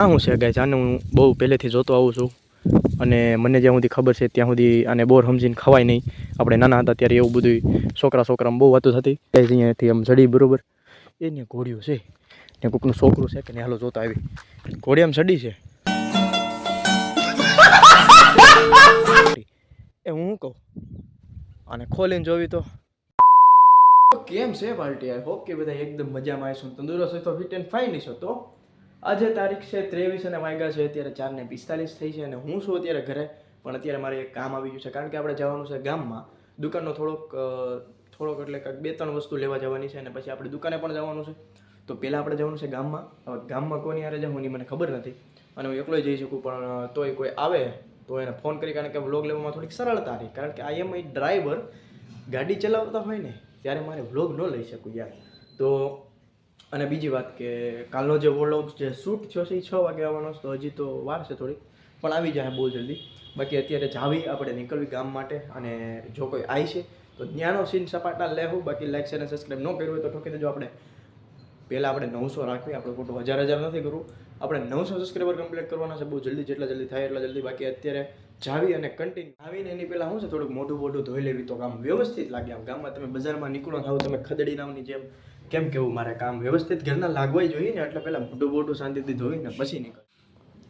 આ હું છે ગાય આને હું બહુ પહેલેથી જોતો આવું છું. અને મને જ્યાં સુધી ખબર છે ત્યાં સુધી આને બોર સમજીને ખવાય નહીં. આપણે નાના હતા ત્યારે એવું બધું છોકરા છોકરામાં બહુ વાતો થતી. અહીંયાથી આમ ચડી બરાબર. એ ને ઘોડિયું છે. ને કોકનું છોકરું છે કે ને હાલો જોતા આવી ઘોડી આમ ચડી છે. એ હું કહું? અને ખોલીને જોવી તો. કેમ છે પાર્ટી આઈ હોપ કે બધા એકદમ મજામાં આવીશું તંદુરસ્ત હોય તો ફિટ એન્ડ ફાઇન છો તો. આજે તારીખ છે ત્રેવીસ અને વાગ્યા છે અત્યારે ચાર ને પિસ્તાલીસ થઈ છે અને હું છું અત્યારે ઘરે, પણ અત્યારે મારે એક કામ આવી ગયું છે. કારણ કે આપણે જવાનું છે ગામમાં, દુકાનનો થોડોક થોડોક એટલે કંઈક બે ત્રણ વસ્તુ લેવા જવાની છે અને પછી આપણે દુકાને પણ જવાનું છે. તો પહેલાં આપણે જવાનું છે ગામમાં. હવે ગામમાં કોની યારે જવું એની મને ખબર નથી. અને હું એકલો જઈ શકું, પણ તોય કોઈ આવે, તો એને ફોન કરી કારણ કે વ્લોગ લેવામાં થોડીક સરળતા રહી કારણ કે આઈ એમ ડ્રાઈવર ગાડી ચલાવતા હોય ને, ત્યારે મારે વ્લોગ ન લઈ શકું યાર. તો અને બીજી વાત કે કાલનો જે વોલોગ જે શૂટ થયો છે એ છ વાગે આવવાનો છે, તો હજી તો વાર છે થોડી પણ આવી જાય બહુ જલ્દી. બાકી અત્યારે જાવી આપણે નીકળવી ગામ માટે અને જો કોઈ આવી છે, તો ત્યાંનો સીન સપાટા લેવું બાકી લાઈક શેર અને સબસ્ક્રાઈબ ન કર્યું હોય તો ઠોકી દેજો. આપણે પહેલાં આપણે નવસો રાખવી. આપણે ખોટું હજાર હજાર નથી કરવું. આપણે નવસો સબસ્ક્રાઈબર કમ્પ્લીટ કરવાના છે. બહુ જલ્દી, જેટલા જલ્દી થાય એટલા જલ્દી. બાકી અત્યારે જાવી અને કન્ટિન્યુ આવીને એની પહેલાં શું છે? થોડુંક મોઢું મોઢું ધોઈ લેવી તો કામ વ્યવસ્થિત લાગે. આમ ગામમાં તમે બજારમાં નીકળો થાવ તમે ખદડી નામની જેમ કેમ કેવું મારે કામ વ્યવસ્થિત ઘરના લાગવાય જોઈએ ને એટલે પહેલાં મોટું મોટું શાંતિથી ધોઈને પછી નીકળ.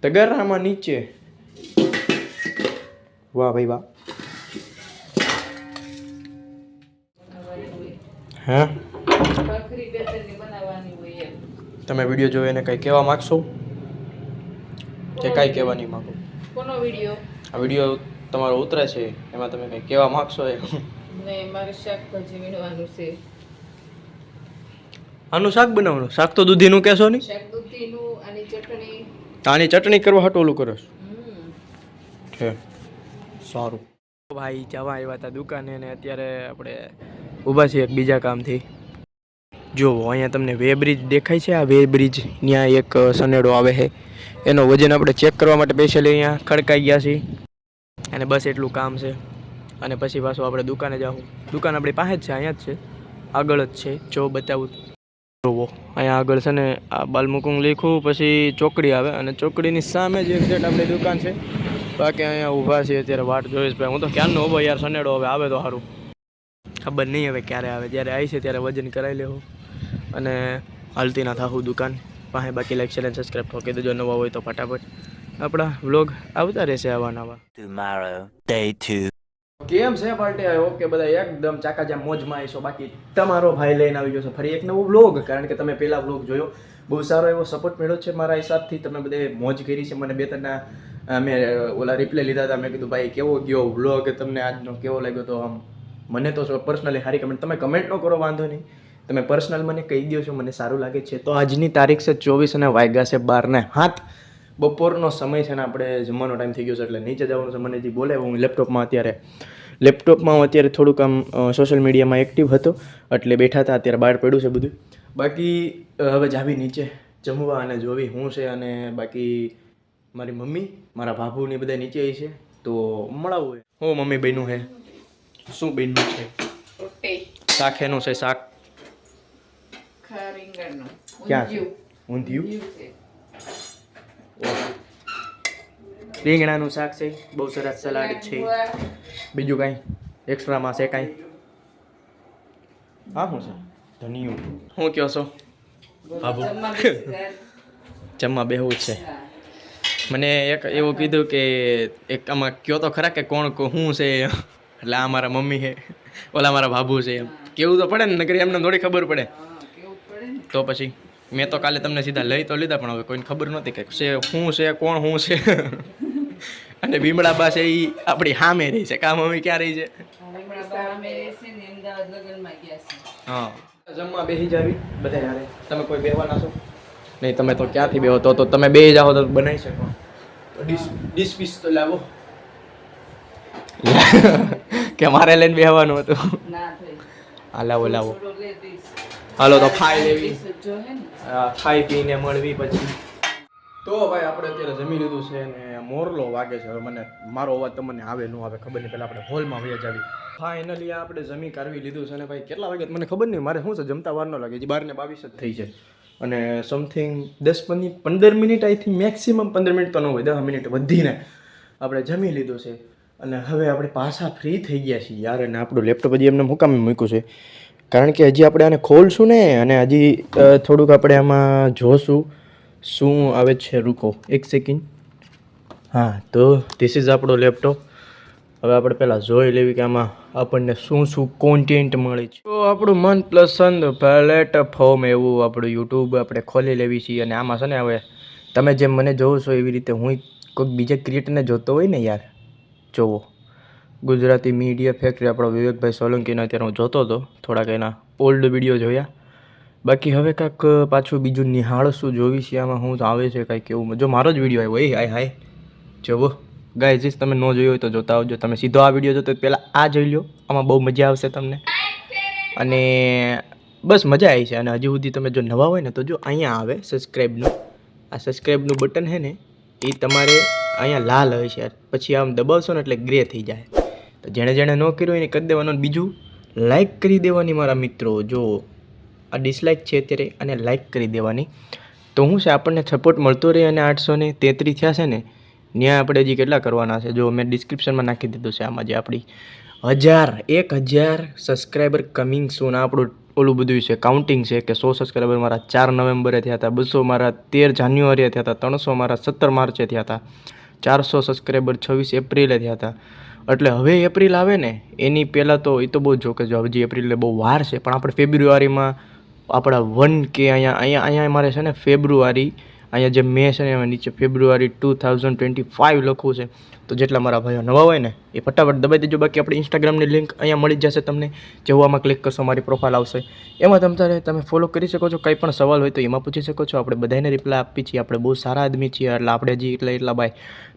તગારામાં નીચે. વાહ ભાઈ વાહ. હા? ભાખરી બેસનની બનાવવાની હોય એમ. તમે વીડિયો જોઈ એને કંઈ કહેવા માગશો? કે કાંઈ કહેવા નહીં માગો? કોનો વીડિયો? આ વીડિયો તમારો ઉતરે છે એમાં તમે કંઈ કહેવા માગશો એ ને મારે શાકભાજી વીણવાનું છે. આનું શાક બનાવવાનું? શાક તો દૂધીનું કહેશો નહીં? શાક દૂધીનું આની ચટણી. આની ચટણી કરવા હાટું ઓલું કરો છો? સારું. ભાઈ જવા આવ્યા હતા દુકાને ને અત્યારે આપણે ઊભા છીએ એક બીજા કામથી. જુઓ અહીંયા તમને વે બ્રિજ દેખાય છે? આ વે બ્રિજ ત્યાં એક સનેડો આવે છે. એનો વજન આપણે ચેક કરવા માટે સ્પેશિયલી અહીંયા ખડકાઈ ગયા છીએ. અને બસ એટલું કામ છે. અને પછી પાછું આપણે દુકાને જાઉં દુકાન આપણી પાસે જ છે અહીંયા જ છે. આગળ જ છે. જો બતાવું જોવો. અહીંયા આગળ છે ને આ બાલમુકુંગ લીખું, પછી ચોકડી આવે અને ચોકડીની સામે જ એક્ઝેક્ટ આપણી દુકાન છે. બાકી અહીંયા ઊભા છીએ, અત્યારે વાટ જોઈશ ભાઈ. હું તો ક્યારનો ઊભો યાર સનેડો હવે આવે તો સારું ખબર નહીં હવે ક્યારે આવે. જ્યારે આવી છે ત્યારે વજન કરાવી લેવું. અને હાલતી ના થાવું દુકાન. પાસે બાકી લાઈક શેર અને સબસ્ક્રાઈબ ઠોકી દેજો નવા હોય તો ફટાફટ આપણા વ્લોગ આવતા રહેશે આવા નવા. કેમ છે પાર્ટી આવ્યો કે બધા એકદમ ચાકાચા મોજમાં આવીશો. બાકી તમારો ભાઈ લઈને આવી ગયો છે ફરી એક નવો વ્લોગ કારણ કે તમે પહેલા વ્લોગ જોયો. બહુ સારો એવો સપોર્ટ મળ્યો છે મારા હિસાબથી. તમે બધે મોજ કરી છે. મને બે ત્રણના અ, મેં ઓલા રિપ્લે લીધા હતા. મેં કીધું ભાઈ કેવો ગયો વ્લોગ તમને આજનો કેવો લાગ્યો? તો આમ મને તો પર્સનલી સારી કમેન્ટ તમે કમેન્ટ ન કરો વાંધો નહીં. તમે પર્સનલ મને કહી દો છો. મને સારું લાગે છે. તો આજની તારીખ છે ચોવીસ અને વાગ્યા છે બારને હાથ. બપોરનો સમય છે ને આપણે જમવાનો ટાઈમ થઈ ગયો છે એટલે નીચે જવાનું છે. મને જે બોલે હું લેપટોપમાં અત્યારે લેપટોપમાં હું અત્યારે થોડુંક આમ સોશિયલ મીડિયામાં એક્ટિવ હતો એટલે બેઠા હતા અત્યારે બહાર પડ્યું છે બધું. બાકી હવે જાવી નીચે જમવા અને જોવી હું છે અને બાકી મારી મમ્મી મારા ભાભુને બધા નીચે છે તો મળાવું હું. મમ્મી બન્યું છે શું બન્યું છે? શાક એનું છે શાક. ક્યાં ઊંધિયું. રીંગણાનું શાક છે બહુ સરસ સલાડ છે. બીજું કાંઈ એક્સ્ટ્રામાં છે કાંઈ? હા શું છે? ધનિયું. શું કહો છો? બાબુ જમવા બેહવું છે. મને એક એવું કીધું કે એક આમાં કયો તો ખરા કે કોણ શું છે એટલે આ મારા મમ્મી છે. ઓલા મારા બાબુ છે એમ. કેવું તો પડે ને નગરી એમને થોડી ખબર પડે. તો પછી મેં તો કાલે તમને સીધા લઈ તો લીધા પણ હવે કોઈને ખબર નહોતી કે શું છે કોણ શું છે. અને ભીમડા પાસે છે એ આપણી સામે રહી છે. કામ અમે ક્યાં રહી છે? હા. જમવા બેસી જાવી બધા યારે તમે કોઈ બેહવાના છો? નહીં તમે તો ક્યાંથી બેહો? તો તો તમે બે જાઓ તો બનાવી શકો. તો ડીશ પીસ તો લાવો. કે મારે લઈને બેહવાનું હતું? હા લાવો લાવો. હાલો તો ખાઈ લેવી. દઈશ જો હે ને. આ ખાઈ પીને મળવી પછી. તો ભાઈ આપણે અત્યારે જમી લીધું છે ને મોરલો વાગે છે. હવે મને મારો અવાજ તમને આવે, ન આવે, ખબર નહીં. પહેલાં આપણે હોલમાં વયા જાવી. ફાઇનલી આપણે જમી કાઢવી લીધું છે ને ભાઈ કેટલા વાગે મને ખબર નહીં, મારે શું છે? જમતા વાર ન લાગે. હજી બારને બાવીસ જ થઈ છે. અને સમથિંગ દસ પંદર પંદર મિનિટ આઈ થિંક મેક્સિમમ પંદર મિનિટ તો ન હોય દસ મિનિટ વધીને આપણે જમી લીધું છે. અને હવે આપણે પાછા ફ્રી થઈ ગયા છીએ યાર અને આપણું લેપટોપ હજી એમને મુકામે મૂક્યું છે. કારણ કે હજી આપણે આને ખોલશું ને, અને હજી થોડુંક આપણે આમાં જોશું. શું આવે છે? રૂકો, એક સેકન્ડ હા, તો ધીસ ઇઝ આપણો લેપટોપ હવે આપણે પહેલાં જોઈ લેવી કે આમાં આપણને શું શું કોન્ટેન્ટ મળે છે. તો આપણું મનપસંદ પ્લેટફોર્મ એવું આપણું યુટ્યુબ આપણે ખોલી લેવી છીએ અને આમાં છે ને હવે તમે જેમ મને જોવો છો એવી રીતે હું કોઈક બીજા ક્રિએટરને જોતો હોય ને યાર, જોવો. ગુજરાતી મીડિયા ફેક્ટરી આપણો વિવેકભાઈ સોલંકીનો અત્યારે હું જોતો હતો, થોડાક એના ઓલ્ડ વીડિયો જોયા. બાકી હવે કાંઈક પાછું બીજું નિહાળશું જોવી છે? આમાં હું આવે છે કાંઈક એવું. જો મારો જ વીડિયો આવ્યો, એ, હાય હાય. જવો ગાય જીસ તમે ન જોયો હોય તો જોતા આવજો. તમે સીધો આ વીડિયો જોતો પહેલાં આ જોઈ લો આમાં બહુ મજા આવશે તમને. અને બસ મજા આવી છે. અને હજી સુધી તમે જો નવા હોય ને તો જો અહીંયા આવે સબસ્ક્રાઈબનું આ સબસ્ક્રાઈબનું બટન છે ને, એ તમારે અહીંયા લાલ હોય છે પછી આમ દબાવશો ને એટલે ગ્રે થઈ જાય. તો જેણે જેણે ન કર્યું એને કરી દેવાનું. બીજું લાઈક કરી દેવાની મારા મિત્રો. જો આ ડિસલાઇક છે અત્યારે અને લાઇક કરી દેવાની. તો હું છે, આપણને સપોર્ટ મળતો રહે અને આઠસો ને તેત્રીસ થયા છે ને ત્યાં આપણે હજી કેટલા કરવાના છે? જો મેં ડિસ્ક્રિપ્શનમાં નાખી દીધું છે આમાં જે આપણી હજાર, એક હજાર સબસ્ક્રાઈબર કમિંગ સૂન આપણું ઓલું બધું છે કાઉન્ટિંગ છે કે સો સબસ્ક્રાઈબર મારા ચાર નવેમ્બરે થયા હતા, બસો મારા તેર જાન્યુઆરીએ થયા હતા, ત્રણસો મારા સત્તર માર્ચે થયા હતા, ચારસો સબસ્ક્રાઈબર છવ્વીસ એપ્રિલે થયા હતા. એટલે હવે એપ્રિલ આવે ને, એની પહેલાં તો એ તો બહુ જો કે હજી એપ્રિલે બહુ વાર છે, પણ આપણે ફેબ્રુઆરીમાં આપણા વન કે અહીંયા અહીંયા અહીંયા મારે છે ને ફેબ્રુઆરી, અહીંયા જે મે છે ને એમાં નીચે February two thousand twenty five લખવું છે. તો જેટલા મારા ભાઈઓ નવા હોય ને, એ ફટાફટ દબાઈ દેજો. બાકી આપણી ઇન્સ્ટાગ્રામની લિંક અહીંયા મળી જશે તમને. જેવું ક્લિક કરશો મારી પ્રોફાઇલ આવશે. એમાં તમે તારે, તમે ફોલો કરી શકો છો. કંઈ પણ સવાલ હોય તો એમાં પૂછી શકો છો. આપણે બધાને રિપ્લાય આપી છીએ. આપણે બહુ સારા આદમી છીએ. એટલે આપણે હજી એટલે, એટલા ભાઈ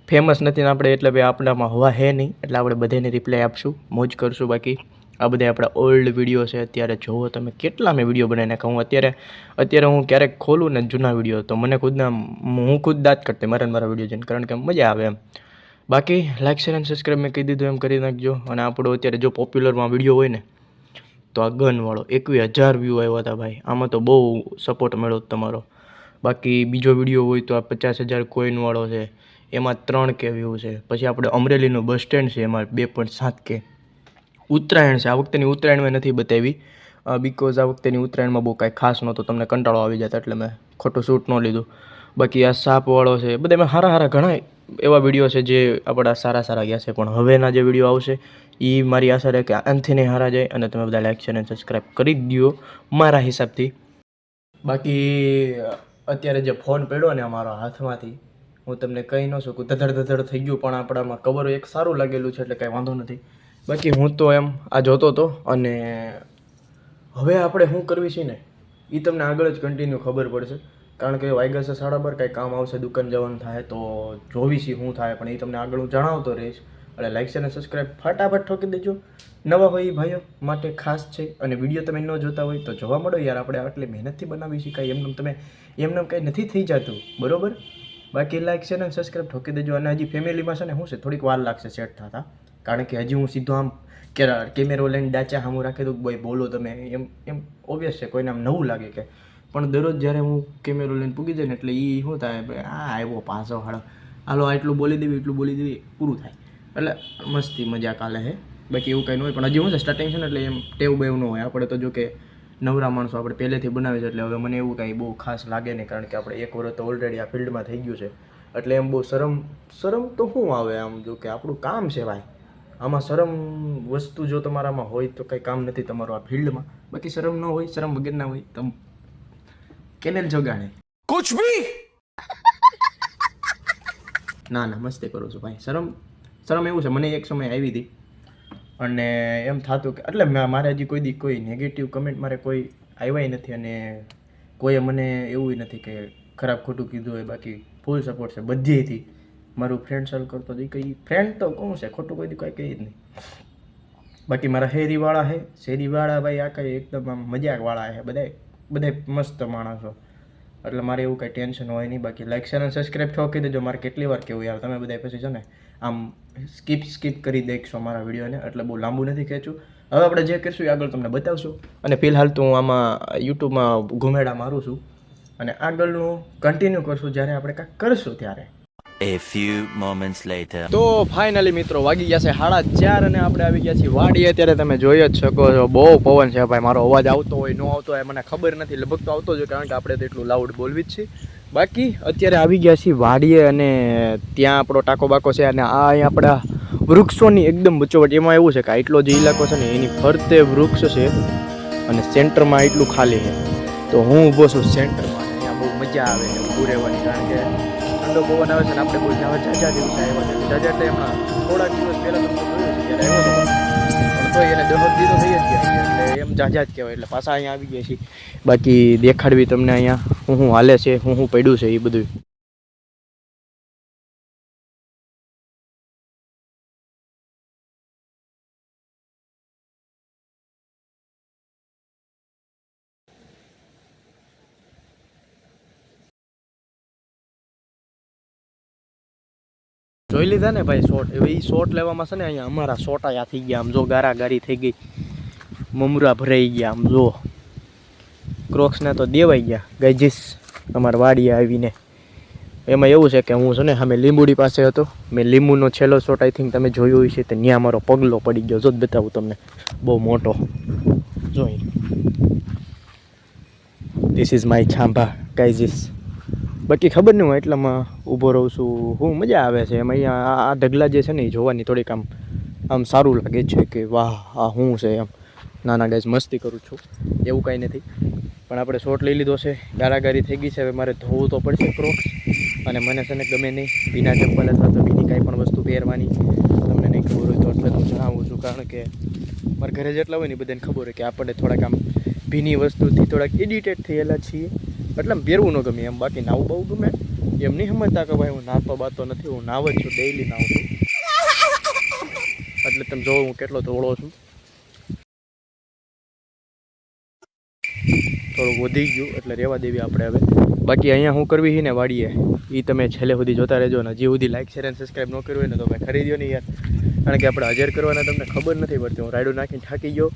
ફેમસ નથી ને આપણે. એટલે ભાઈ આપણામાં હવા હે નહીં. એટલે આપણે બધાને રિપ્લાય આપશું. મોજ કરશું બાકી. આ બધા આપણા ઓલ્ડ વીડિયો છે, અત્યારે જોવો તમે કેટલા મેં વીડિયો બનાવી નાખ્યા. હું અત્યારે અત્યારે હું ક્યારેક ખોલું ને જૂના વીડિયો તો મને ખુદના, હું ખુદ દાંત કરતી મારા મારા વીડિયો જોઈને, કારણ કે મજા આવે એમ. બાકી લાઇક શેર અને સબસ્ક્રાઈબ મેં કહી દીધું એમ કરી નાખજો. અને આપણો અત્યારે જો પોપ્યુલરમાં વીડિયો હોય ને, તો આ ગનવાળો એકવીસ હજાર વ્યૂ આવ્યા હતા ભાઈ. આમાં તો બહુ સપોર્ટ મળ્યો તમારો. બાકી, બીજો વીડિયો હોય તો આ પચાસ હજાર કોઈનવાળો છે. એમાં ત્રણ કે વ્યૂ છે. પછી આપણે અમરેલીનું બસ સ્ટેન્ડ છે, એમાં બે પોઈન્ટ સાત કે ઉત્તરાયણ છે. આ વખતેની ઉત્તરાયણ મેં નથી બતાવી. બિકોઝ આ વખતેની ઉત્તરાયણમાં બહુ કાંઈ ખાસ નહોતો. તમને કંટાળો આવી જતા એટલે મેં ખોટું શૂટ ન લીધું. બાકી આ સાપવાળો છે બધા મેં સારા સારા ઘણા એવા વીડિયો છે જે આપણા સારા સારા ગયા છે. પણ હવેના જે વીડિયો આવશે એ મારી આશા રહે કે આનાથી નહીં હારા જાય અને તમે બધા લાઈક શેર અને સબસ્ક્રાઈબ કરી દો મારા હિસાબથી. બાકી, અત્યારે જે ફોન પડ્યો ને અમારા હાથમાંથી, હું તમને કહી ન શકું. ધધડ ધધડ થઈ ગયું, પણ આપણામાં કવર એક સારું લાગેલું છે એટલે કાંઈ વાંધો નથી. બાકી હું તો એમ આ જોતો હતો અને હવે આપણે શું કરવી છે ને? એ તમને આગળ જ કન્ટિન્યુ ખબર પડશે. કારણ કે વાગ્યા છે સાડા બાર, કાંઈ કામ આવશે, દુકાન જવાનું થાય તો જોવી છે શું થાય, પણ એ તમને આગળ હું જણાવતો રહીશ. એટલે લાઈક છે અને સબસ્ક્રાઈબ ફટાફટ ઠોકી દેજો. નવા હોય ભાઈઓ માટે ખાસ છે. અને વીડિયો તમે ન જોતા હોય તો જોવા મળો યાર, આપણે આટલી મહેનતથી બનાવી કાંઈ એમને તમે એમને કંઈ નથી થઈ જતું. બરોબર? બાકી લાઈક છે ને સબસ્ક્રાઈબ ઠોકી દેજો. અને હજી ફેમિલીમાં છે ને શું છે, થોડીક વાર લાગશે સેટ થતા. કારણ કે હજી હું સીધો આમ કે કેમેરો લઈને ડાચા સામું રાખી દઉં ભાઈ બોલો તમે. એમ એમ ઓબ્વિયસ છે, કોઈને આમ નવું લાગે કે. પણ દરરોજ જ્યારે હું કેમેરો લઈને પૂગી જાય ને એટલે એ શું થાય આ આવ્યો પાછો હાડો હાલો આટલું બોલી દેવી, એટલું બોલી દેવી, પૂરું થાય. એટલે મસ્તી મજાક કાલે હે. બાકી એવું કંઈ ન હોય. પણ હજી હું છે સ્ટાર્ટિંગ છે ને એટલે એમ ટેવ બેવ ન હોય. આપણે તો જો કે નવરા માણસો આપણે પહેલેથી બનાવી છે, એટલે હવે મને એવું કાંઈ બહુ ખાસ લાગે નહીં. કારણ કે આપણે એક વર્ષ તો ઓલરેડી આ ફિલ્ડમાં થઈ ગયું છે. એટલે એમ બહુ શરમ શરમ તો શું આવે આમ જો કે આપણું કામ છે ભાઈ. આમાં શરમ વસ્તુ જો તમારામાં હોય તો કંઈ કામ નથી તમારું આ ફિલ્ડમાં. બાકી શરમ ન હોય શરમ વગરના હોય તમ કેનેલ જગાડે. કુછ ભી ના ના મસ્તી કરું છું ભાઈ. શરમ શરમ એવું છે મને એક સમય આવી હતી. અને એમ થતું કે એટલે મારે હજી કોઈ દી કોઈ નેગેટિવ કમેન્ટ મારે કોઈ આવ્યા નથી અને કોઈએ મને એવું નથી કે ખરાબ ખોટું કીધું હોય બાકી ફૂલ સપોર્ટ છે બધીથી મારું ફ્રેન્ડ સર્કલ તો કંઈ ફ્રેન્ડ તો કોણ છે? ખોટું કોઈ દી કઈ જ નહીં. બાકી મારા હેરીવાળા છે. શેરીવાળા ભાઈ આ કંઈ એકદમ આમ મજાકવાળા છે બધા બધા મસ્ત માણસો. એટલે મારે એવું કંઈ ટેન્શન હોય નહીં. બાકી લાઈક શેર અને સબસ્ક્રાઈબ ઠોકી દેજો. મારે કેટલી વાર કેવું યાર? તમે બધા પછી છે ને આમ સ્કીપ સ્કીપ કરી દેખશો મારા વિડીયોને એટલે બહુ લાંબુ નથી ખેંચું હવે આપણે જે કરીશું એ આગળ તમને બતાવશું. અને ફિલહાલ તો હું આમાં યુટ્યુબમાં ઘુમેડા મારું છું. અને આગળનું કન્ટિન્યુ કરશું જ્યારે આપણે કાંઈક કરશું ત્યારે. A few moments later. તો ફાઇનલી મિત્રો વાગી ગયા છે સાડા ચાર અને આપણે આવી ગયા છીએ વાડી અત્યારે તમે જોઈ જ શકો છો, બહુ પવન છે ભાઈ. મારો અવાજ આવતો હોય, ન આવતો હોય, મને ખબર નથી. લગભગ તો આવતો જ કારણ કે આપણે તો એટલું લાઉડ બોલવી જ છે. બાકી અત્યારે આવી ગયા છીએ વાડીએ અને ત્યાં આપણો ટાકો બાકો છે અને આ અહીં આપણા વૃક્ષોની એકદમ બચોવટ. એમાં એવું છે કે આટલો જે ઇલાકો છે ને, એની ફરતે વૃક્ષ છે અને સેન્ટરમાં એટલું ખાલી છે. તો હું ઊભો છું સેન્ટરમાં ત્યાં બહુ મજા આવે છે ઊભું કારણ કે ઠંડો પવન આવે છે અને આપણે કોઈ જાજા જાજા દિવસે આવ્યા છે. જાજા એટલે એમના થોડા દિવસ પહેલાં તમને જોયું છે ત્યારે આવ્યો પણ તો એને દરરોજ દીધો થઈ જ ગયા. એટલે એમ જાજા જ કહેવાય. એટલે પાછા અહીંયા આવી ગયા છીએ. બાકી દેખાડવી તમને અહીંયા હું હું હાલે છે, હું હું પડ્યું છે એ બધું જોઈ લીધા ને ભાઈ શોટ હવે એ શોટ લેવામાં છે ને અહીંયા અમારા સોટાયા થઈ ગયા. આમ જો ગારાગારી થઈ ગઈ. મમરા ભરાઈ ગયા. આમ જો. ક્રોક્સને તો દેવાઈ ગયા. ગજીસ અમારા વાડીએ આવીને. એમાં એવું છે કે હું છે ને, અમે લીંબુડી પાસે હતો. મેં લીંબુનો છેલ્લો શોટ આઈ થિંક તમે જોયો છે તો ત્યાં મારો પગલો પડી ગયો. જો જ બતાવું તમને. બહુ મોટો. જોઈ ધીસ ઇઝ માય છાંભા, ગાઈજીસ. બાકી ખબર નહીં હું એટલામાં ઊભો રહું છું. હું મજા આવે છે. એમ અહીંયા આ- ઢગલા જે છે ને, એ જોવાની થોડીક આમ આમ સારું લાગે છે કે વાહ, આ હું છે એમ. નાના ગાઈઝ મસ્તી કરું છું. એવું કાંઈ નથી. પણ આપણે શોટ લઈ લીધો છે. ગારાગારી થઈ ગઈ છે. હવે મારે ધોવું તો પડશે ક્રોક્સ અને મને છે ને ગમે નહીં ભીના ચપ્પલ અથવા તો બીજી કાંઈ પણ વસ્તુ પહેરવાની. તમને નહીં ખબર હોય તો એટલે હું જણાવું છું. કારણ કે મારા ઘરે જેટલા હોય ને બધાને ખબર હોય કે આપણે થોડાક આમ ભીની વસ્તુથી થોડાક એડિટેડ થયેલા છીએ. એટલે પહેરવું ન ગમે, એમ બાકી નાવું બહુ ગમે. એમ નહીં સમજતા કે ભાઈ હું નાતો બાતો નથી, હું નાવ જ છું ડેઈલી નાવું છું. એટલે તમે જોવો હું કેટલો ધોળો છું. થોડુંક વધી ગયું, એટલે રહેવા દેવી આપણે હવે. બાકી અહીંયા હું કરવી છે ને વાડીએ. એ તમે છેલ્લે સુધી જોતા રહેજો ને હજી સુધી લાઈક શેર અને સબસ્ક્રાઈબ ન કર્યું હોય ને તો ભાઈ ખરીદ્યો નહીં યાર. કારણ કે આપણે હજાર કરવાના તમને ખબર નથી પડતી. હું રાયડું નાખીને થાકી ગયો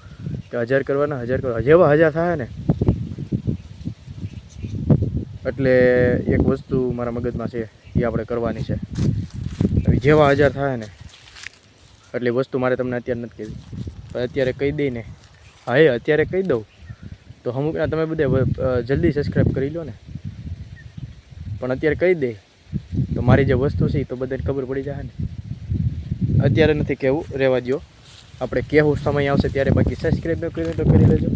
કે હજાર કરવાના, હજાર કરવા જેવા હજાર થાય ને. એટલે એક વસ્તુ મારા મગજમાં છે, એ આપણે કરવાની છે. જેવા હજાર થાય ને, એટલે વસ્તુ મારે તમને અત્યારે નથી કહેવી પણ અત્યારે કહી દઈને હા, એ અત્યારે કહી દઉં. તો અમુકના તમે બધે જલ્દી સબસ્ક્રાઈબ કરી લો ને. પણ અત્યારે કહી દે. તો મારી જે વસ્તુ છે તો બધાને ખબર પડી જાય ને. અત્યારે નથી કહેવું રહેવા દો આપણે કહેવું સમય આવશે ત્યારે બાકી સબસ્ક્રાઈબ ન કરી તો કરી લેજો.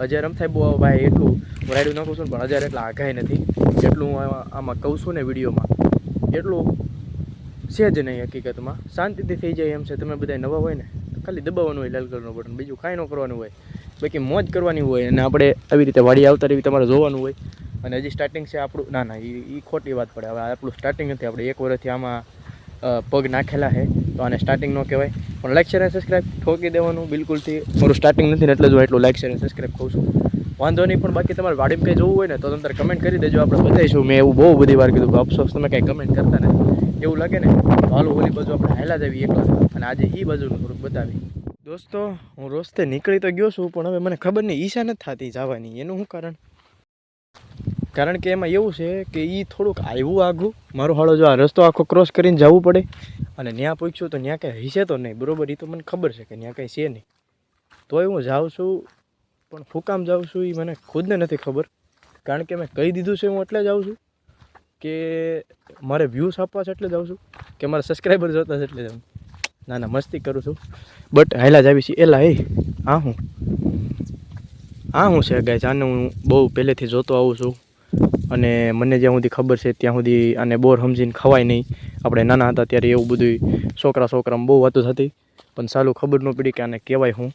હજાર એમ થાય, બહુ ભાઈ, એટલું રાયડું નાખું છું પણ હજાર એટલા આઘાય નથી. જેટલું હું આમાં કહું છું ને વિડીયોમાં, એટલું છે જ નહીં હકીકતમાં. શાંતિથી થઈ જાય એમ છે. તમે બધા નવા હોય ને ખાલી દબાવવાનું હોય, લાલ કલરનું બટન. બીજું કાંઈ ન કરવાનું હોય. બાકી મોજ કરવાની હોય અને આપણે આવી રીતે વાડી આવતા એવી તમારે જોવાનું હોય. અને હજી સ્ટાર્ટિંગ છે આપણું ના ના એ ખોટી વાત પડે. હવે આપણું સ્ટાર્ટિંગ નથી. આપણે એક વર્ષથી આમાં પગ નાખેલા છે. તો આને સ્ટાર્ટિંગ ન કહેવાય. પણ લાઈક શેર અને સબસ્ક્રાઈબ ઠોકી દેવાનું બિલકુલથી. મારું સ્ટાર્ટિંગ નથી એટલે જ હું એટલું લાઈક શેર અને સબસ્ક્રાઈબ કહું છું. વાંધો નહીં, પણ બાકી તમારે વાડીમાં કંઈ જોવું હોય ને, તો તમે કમેન્ટ કરી દેજો. આપણે બતાવીશું મેં એવું બહુ બધી વાર કીધું કે અફસોસ, તમે કાંઈ કમેન્ટ કરતા નથી. એવું લાગે ને, તો ઓલી બાજુ આપણે હાલા જવી એક અને આજે એ બાજુનું થોડુંક બતાવી દોસ્તો, હું રોસ્તે નીકળી તો ગયો છું, પણ હવે મને ખબર નહીં, ઈશા નથી થતી જવાની. એનું શું કારણ? કારણ કે એમાં એવું છે કે એ થોડુંક આવ્યું આઘું મારો હાળો જો આ રસ્તો આખો ક્રોસ કરીને જવું પડે. અને ત્યાં પૂછ્યું તો ત્યાં કાંઈ હશે તો નહીં, બરોબર? એ તો મને ખબર છે કે ત્યાં કાંઈ છે નહીં. તોય હું જાઉં છું પણ શું કામ જાઉં છું એ મને ખુદને નથી ખબર. કારણ કે મેં કહી દીધું છે હું એટલે જાઉં છું કે મારે વ્યૂઝ આપવા છે એટલે જાઉં છું કે મારા સબસ્ક્રાઈબર જોતા છે એટલે જાઉં. ના ના, મસ્તી કરું છું. બટ હાયલા જ આવી છે. એલા, એ હા હું? હા હું છે ગાય આને હું બહુ પહેલેથી જોતો આવું છું. અને મને જ્યાં સુધી ખબર છે ત્યાં સુધી આને બોર સમજીને ખવાય નહીં. આપણે નાના હતા ત્યારે એવું બધું છોકરા છોકરામાં બહુ વાતો થતી. પણ સાલું ખબર ન પડી કે આને કહેવાય હું.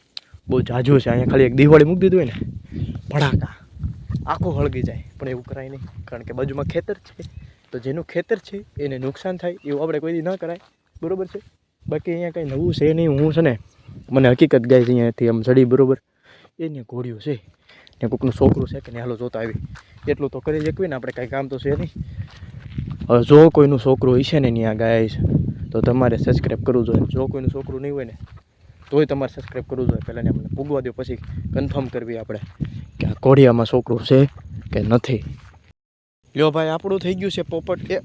બહુ જાજો છે. અહીંયા ખાલી એક દિવાળી મૂકી દીધું હોય ને, ભડાકા. આખું હળગી જાય. પણ એવું કરાય નહીં. કારણ કે બાજુમાં ખેતર છે. તો જેનું ખેતર છે, એને નુકસાન થાય. એવું આપણે કોઈ ન કરાય. બરાબર છે? બાકી અહીંયા કંઈ નવું છે નહીં. હું છે ને, મને હકીકત ગાય છે અહીંયાથી આમ ચડી બરાબર? એને ઘોડ્યું છે. ને કોકનું છોકરું છે કે ને હાલો જોતા આવી. એટલું તો કરી શકીએ ને, આપણે કાંઈ કામ તો છે નહીં. હવે જો કોઈનું છોકરું હશે ને, ત્યાં ગાય છે, તો તમારે સબસ્ક્રાઈબ કરવું જોઈએ. જો કોઈનું છોકરું નહીં હોય ને તોય તમારે સબસ્ક્રાઈબ કરવું જોઈએ. પહેલાં અમને પૂગવા દો પછી કન્ફર્મ કરવી આપણે કે આ કોડિયામાં છોકરું છે કે નથી. લ્યો ભાઈ, આપણું થઈ ગયું છે પોપટ. એ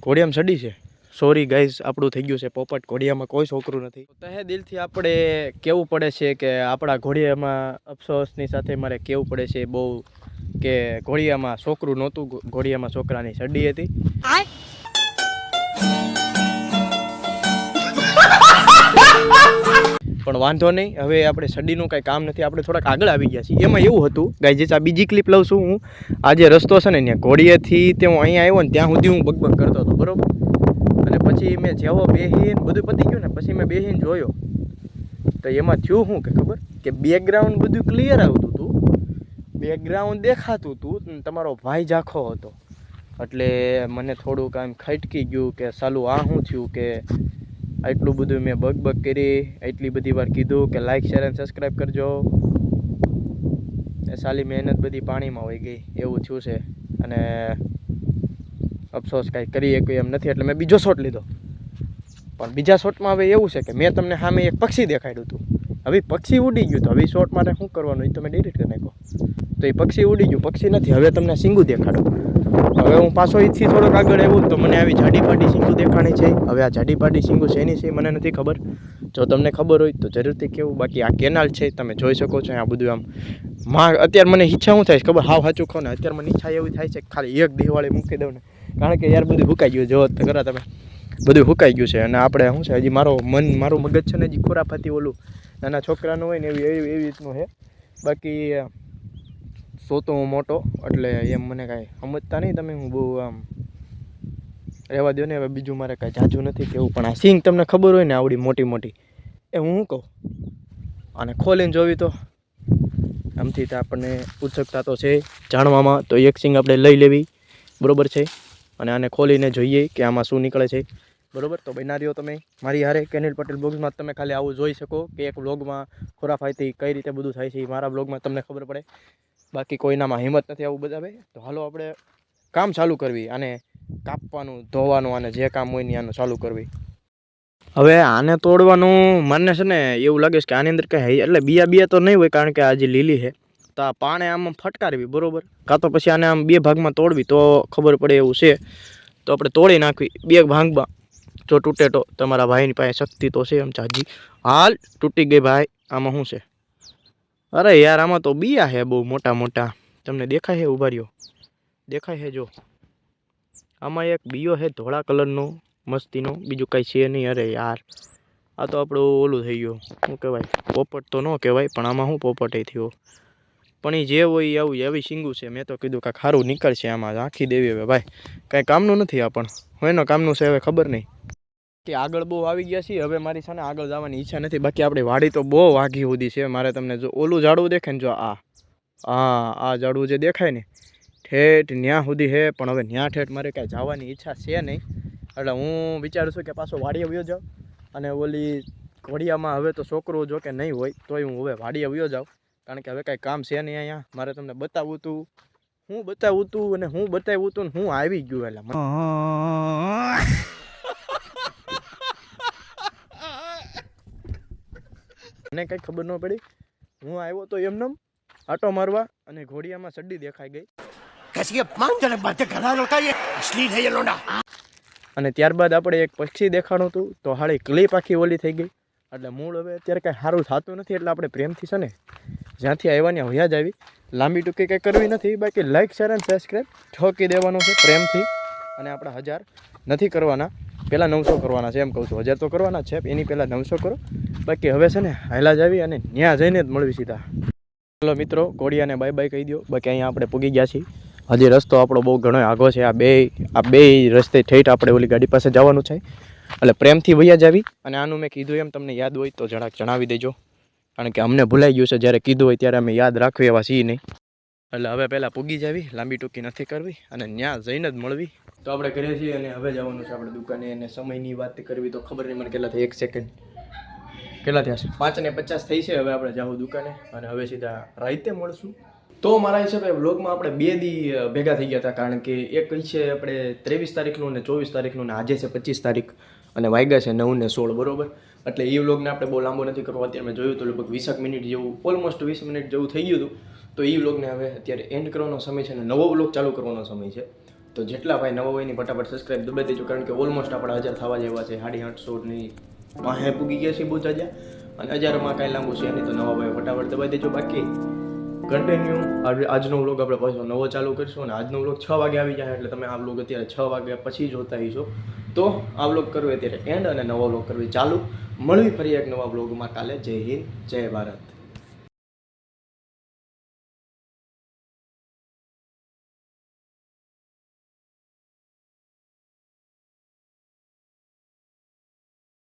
ઘોડિયામાં સડી છે. સોરી ગાઈઝ આપણું થઈ ગયું છે પોપટ. ઘોડિયામાં કોઈ છોકરું નથી. તહે દિલથી આપણે કેવું પડે છે કે આપણા ઘોડિયામાં અફસોસની સાથે મારે કેવું પડે છે બહુ કે ઘોડિયામાં છોકરું નહોતું, ઘોડિયામાં છોકરાની સડી હતી. પણ વાંધો નહીં. હવે આપણે સડીનું કાંઈ કામ નથી. આપણે થોડાક આગળ આવી ગયા છીએ. એમાં એવું હતું ગાઈજેસ આ બીજી ક્લિપ લઉં છું હું. આ જે રસ્તો છે ને ત્યાં ઘોડીએથી તે હું અહીંયા આવ્યો ને ત્યાં સુધી હું બગબગ કરતો હતો, બરોબર? અને પછી મેં જેવો બેહીને બધું પતી ગયું ને, પછી મેં બેહીને જોયો. તો એમાં થયું શું કે ખબર? કે બેકગ્રાઉન્ડ બધું ક્લિયર આવતું હતું. બેકગ્રાઉન્ડ દેખાતું હતું તમારો ભાઈ ઝાખો હતો. એટલે મને થોડુંક આમ ખટકી ગયું કે સાલું આ શું થયું કે આટલું બધું મેં બગ કરી એટલી બધી વાર કીધું કે લાઇક શેર અને સબસ્ક્રાઈબ કરજો. એ સાલી મહેનત બધી પાણીમાં હોઈ ગઈ, એવું થયું છે. અને અફસોસ કાંઈ કરી શકું એમ નથી, એટલે મેં બીજો શોટ લીધો. પણ બીજા શોટમાં હવે એવું છે કે મેં તમને સામે એક પક્ષી દેખાડ્યું હતું. હવે પક્ષી ઉડી ગયું તો હવે શોટ માટે શું કરવાનું, એ તમે ડિલીટ કરી નાખો તો એ પક્ષી ઉડી ગયું, પક્ષી નથી, હવે તમને સિંગુ દેખાડો. હવે હું પાછો અહીંથી થોડોક આગળ આવ્યું તો મને આવી જાડી પાટી સિંગુ દેખાણી છે. હવે આ જાડી પાટી સિંગુ શેની છે મને નથી ખબર. જો તમને ખબર હોય તો જરૂરથી કેવું. બાકી આ કેનાલ છે, તમે જોઈ શકો છો, આ બધું આમ માં અત્યારે મને ઈચ્છા શું થાય છે ખબર? હાવ સાચું ખો ને, અત્યારે મને ઈચ્છા એવી થાય છે ખાલી એક દિવાળી મૂકી દઉં ને. કારણ કે યાર બધું હુકાઈ ગયું જો ખરા તમે. બધું હુકાઈ ગયું છે. અને આપણે શું છે, હજી મારો મન, મારું મગજ છે ને હજી ખોરાફાતી ઓલું નાના છોકરાનું હોય ને એવી એવી રીતનું છે. બાકી સોતો હું મોટો, એટલે એમ મને કાંઈ સમજતા નહીં તમે હું બહુ આમ રહેવા દો ને, હવે બીજું મારે કાંઈ જાજુ નથી કેવું પણ આ સિંગ તમને ખબર હોય ને, આવડી મોટી મોટી. એ હું શું કહું? અને ખોલીને જોવી તો. આમથી તો આપણને ઉત્સુકતા તો છે જાણવામાં, તો એક સિંગ આપણે લઈ લેવી. બરોબર છે? અને આને ખોલીને જોઈએ કે આમાં શું નીકળે છે. બરોબર? તો બનારીઓ તમે મારી હારે. કેનિલ પટેલ બ્લોગમાં તમે ખાલી આવું જોઈ શકો કે એક બ્લોગમાં ખોરાફાઈથી કઈ રીતે બધું થાય છે મારા બ્લોગમાં તમને ખબર પડે. બાકી કોઈનામાં હિંમત નથી આવું બધા ભાઈ. તો હાલો આપણે કામ ચાલુ કરવી અને કાપવાનું, ધોવાનું અને જે કામ હોય ને આનું ચાલુ કરવી. હવે આને તોડવાનું મને છે ને એવું લાગે છે કે આની અંદર કંઈ એટલે બીયા બીયા તો નહીં હોય કારણ કે આજે લીલી છે, તો આ પાણે આમ ફટકારવી, બરોબર? કાં તો પછી આને આમ બે ભાગમાં તોડવી, તો ખબર પડે એવું છે. તો આપણે તોડી નાખવી, બે ભાગમાં. જો તૂટે તો તમારા ભાઈની પાસે શક્તિ તો છે એમ ચાજી હાલ તૂટી ગઈ ભાઈ, આમાં શું છે? અરે યાર, આમાં તો બિયા છે બહુ મોટા મોટા. તમને દેખાય છે ઊભા રહ્યો દેખાય છે જો. આમાં એક બીયો છે ધોળા કલરનો, મસ્તીનો, બીજું કાંઈ છે નહીં. અરે યાર, આ તો આપણું ઓલું થઈ ગયું. શું કહેવાય? પોપટ તો ન કહેવાય, પણ આમાં શું પોપટે થયો? પણ એ જે હોય એ આવું એવી શીંગું છે. મેં તો કીધું કાંઈક સારું નીકળશે આમાં. આખી દેવી હવે, ભાઈ. કાંઈ કામનું નથી આ પણ. હું એનો કામનું છે હવે, ખબર નહીં. કે આગળ બહુ આવી ગયા છીએ, હવે મારી છે આગળ જવાની ઈચ્છા નથી. બાકી આપણી વાડી તો બહુ વાઘી સુધી છે. મારે તમને જો ઓલું ઝાડવું દેખે ને જો આ. હા, આ ઝાડવું જે દેખાય ને, ઠેઠ ન્યા સુધી છે પણ હવે ન્યા ઠેઠ મારે કાંઈ જવાની ઈચ્છા છે નહીં. એટલે હું વિચારું છું કે પાછો વાડીએ વયો જાઉં અને ઓલી ઘોડિયામાં હવે તો છોકરો જો કે નહીં હોય, તોય હું હવે વાડીએ વયો જાઉં. કારણ કે હવે કાંઈ કામ છે નહીં અહીંયા. મારે તમને બતાવવું હતું હું બતાવું હતું અને હું બતાવ્યું હતું ને હું આવી ગયું એટલે મને કંઈ ખબર ન પડી? હું આવ્યો તો એમનેમ આટો મારવા અને ઘોડિયામાં સડ્ડી દેખાઈ ગઈ. અને ત્યારબાદ આપણે એક પક્ષી દેખાણું હતું તો હાળી ક્લિપ પાખી ઓલી થઈ ગઈ. એટલે મૂળ હવે અત્યારે કાંઈ સારું થતું નથી એટલે આપણે પ્રેમથી છે ને જ્યાંથી આવ્યા ને હયા જ આવી. લાંબી ટૂંકી કંઈ કરવી નથી બાકી લાઇક શેર અને સબસ્ક્રાઈબ ઠોકી દેવાનું છે પ્રેમથી. અને આપણા હજાર નથી કરવાના. પહેલાં નવસો કરવાના છે એમ કહું છું. હજાર તો કરવાના છે, એની પહેલાં નવસો કરો. બાકી હવે છે ને, હાયલા જ આવી અને ત્યાં જઈને જ મળવી સીધા. ચલો મિત્રો કોડિયાને બાય બાય કહી દો બાકી અહીંયા આપણે પૂગી ગયા છીએ. હજી રસ્તો આપણો બહુ ઘણો આગો છે. આ બે આ બે રસ્તે ઠેઠ આપણે ઓલી ગાડી પાસે જવાનું છે. એટલે પ્રેમથી વૈયા જાવી અને આનું મેં કીધું એમ, તમને યાદ હોય તો જરાક જણાવી દેજો. કારણ કે અમને ભૂલાઈ ગયું છે, જ્યારે કીધું હોય ત્યારે અમે યાદ રાખવી એવા છીએ નહીં. એટલે હવે પહેલાં પૂગી જાવી, લાંબી ટૂંકી નથી કરવી અને ત્યાં જઈને જ મળવી. તો આપણે કરીએ છીએ અને હવે જવાનું છે આપણે દુકાને અને સમયની વાત કરવી તો ખબર નહીં મને કેટલા થાય, એક સેકન્ડ કેટલા થયા છે? પાંચ ને પચાસ થઈ છે, હવે આપણે જાવું દુકાને અને હવે સીધા રાઈતે મળશું. તો મારા હિસાબે વ્લોગમાં આપણે બે દી ભેગા થઈ ગયા હતા, કારણ કે એક છે આપણે ત્રેવીસ તારીખનું ને ચોવીસ તારીખનું ને આજે છે પચીસ તારીખ અને વાગ્યા છે નવ ને સોળ, બરોબર? એટલે એ વ્લોગને આપણે બહુ લાંબો નથી કરવો. અત્યારે મેં જોયું તો લગભગ વીસક મિનિટ જેવું, ઓલમોસ્ટ વીસ મિનિટ જેવું થઈ ગયું હતું. તો એ વ્લોગને હવે અત્યારે એન્ડ કરવાનો સમય છે અને નવો વ્લોગ ચાલુ કરવાનો સમય છે. તો જેટલા ભાઈ નવો હોય ફટાફટ સબસ્ક્રાઇબ દબાઈ દેજો, કારણ કે ઓલમોસ્ટ આપણા હજાર થવા જેવા છે. સાડી આઠસોની પાસે પૂગી ગયા છે બહુ જાજા અને હજારમાં કાંઈ લાંબુ છે નહીં, તો નવા ભાઈ ફટાફટ દબાઈ દેજો. બાકી કન્ટિન્યુ આજનો વ્લોગ આપણે પાછો નવો ચાલુ કરીશું અને આજનો વ્લોગ છ વાગે આવી જાય એટલે તમે આ વ્લોગ અત્યારે છ વાગ્યા પછી જોતા હશો તો આ વ્લોગ કરવો અત્યારે એન્ડ અને નવો વ્લોગ કરવી ચાલુ. મળવી ફરી એક નવા વ્લોગમાં કાલે. જય હિન્દ, જય ભારત.